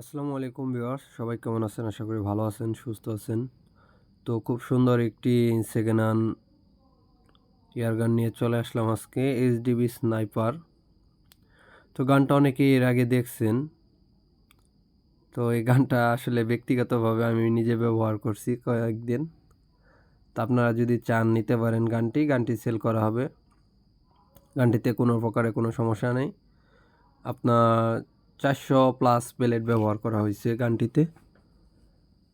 আসসালামু আলাইকুম ভিউয়ার্স, সবাই কেমন আছেন? আশা করি ভালো আছেন, সুস্থ আছেন। তো খুব সুন্দর একটি সেকেন্ড হ্যান্ড ইয়ারগান নিয়ে চলে আসলাম আজকে এইচডিবি স্নাইপার তো গানটা অনেকেই এর আগে দেখছেন। তো এই গানটা আসলে ব্যক্তিগতভাবে আমি নিজে ব্যবহার করছি কয়েকদিন। তা আপনারা যদি চান নিতে পারেন গানটি গানটি সেল করা হবে। গানটিতে কোনো প্রকারে কোনো সমস্যা নেই। আপনার চারশো প্লাস প্লেট ব্যবহার করা হয়েছে গানটিতে।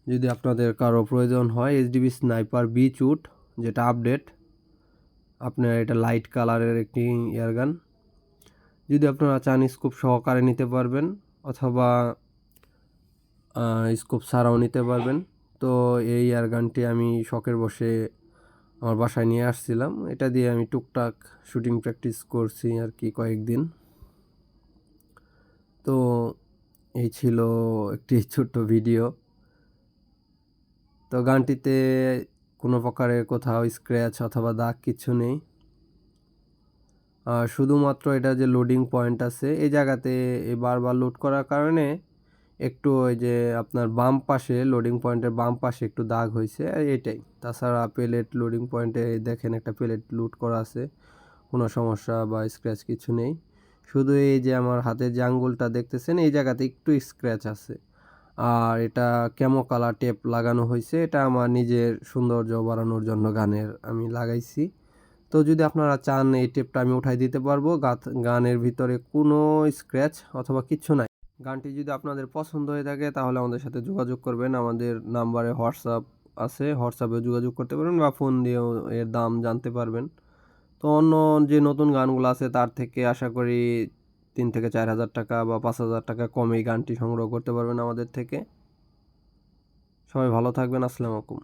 যদি আপনাদের কারও প্রয়োজন হয় এইচডিবি স্নাইপার বি চুট যেটা আপডেট আপনার এটা লাইট কালারের একটি এয়ারগান যদি আপনারা চান স্কোপ সহকারে নিতে পারবেন, অথবা স্কোপ ছাড়াও নিতে পারবেন, তো এই এয়ারগানটি আমি শখের বসে আমার বাসায় নিয়ে আসছিলাম। এটা দিয়ে আমি টুকটাক শুটিং প্র্যাকটিস করছি আর কি কয়েকদিন। তো এই ছিল একটি ছোট্ট ভিডিও। তো গানটিতে কোনো প্রকারের কোথাও স্ক্র্যাচ অথবা দাগ কিছু নেই। আর শুধুমাত্র এটা যে লোডিং পয়েন্ট আছে, এই জায়গাতে বারবার লোড করার কারণে একটু ওই যে আপনার বাম পাশে লোডিং পয়েন্টের বাম পাশে একটু দাগ হয়েছে, এটাই। তাছাড়া প্লেট লোডিং পয়েন্টে দেখেন একটা প্লেট লুট করা আছে, কোনো সমস্যা বা স্ক্র্যাচ কিছু নেই। শুধু এই যে আমার হাতের যে আঙ্গুলটা দেখতেছেন, এই জায়গাতে একটু স্ক্র্যাচ আছে। আর এটা কেমো কালার টেপ লাগানো হয়েছে, এটা আমার নিজের সৌন্দর্য বাড়ানোর জন্য গানের আমি লাগাইছি। তো যদি আপনারা চান, এই টেপটা আমি উঠাই দিতে পারব। গানের ভিতরে কোনো স্ক্র্যাচ অথবা কিছু নাই। গানটি যদি আপনাদের পছন্দ হয়ে থাকে, তাহলে আমাদের সাথে যোগাযোগ করবেন। আমাদের নাম্বারে হোয়াটসঅ্যাপ আছে হোয়াটসঅ্যাপে যোগাযোগ করতে পারবেন বা ফোন দিয়েও এর দাম জানতে পারবেন। তো অন্য যে নতুন গানগুলো আছে, তার থেকে আশা করি তিন থেকে চার হাজার টাকা বা পাঁচ হাজার টাকা কমে গানটি সংগ্রহ করতে পারবেন আমাদের থেকে। সবাই ভালো থাকবেন, আসসালামু আলাইকুম।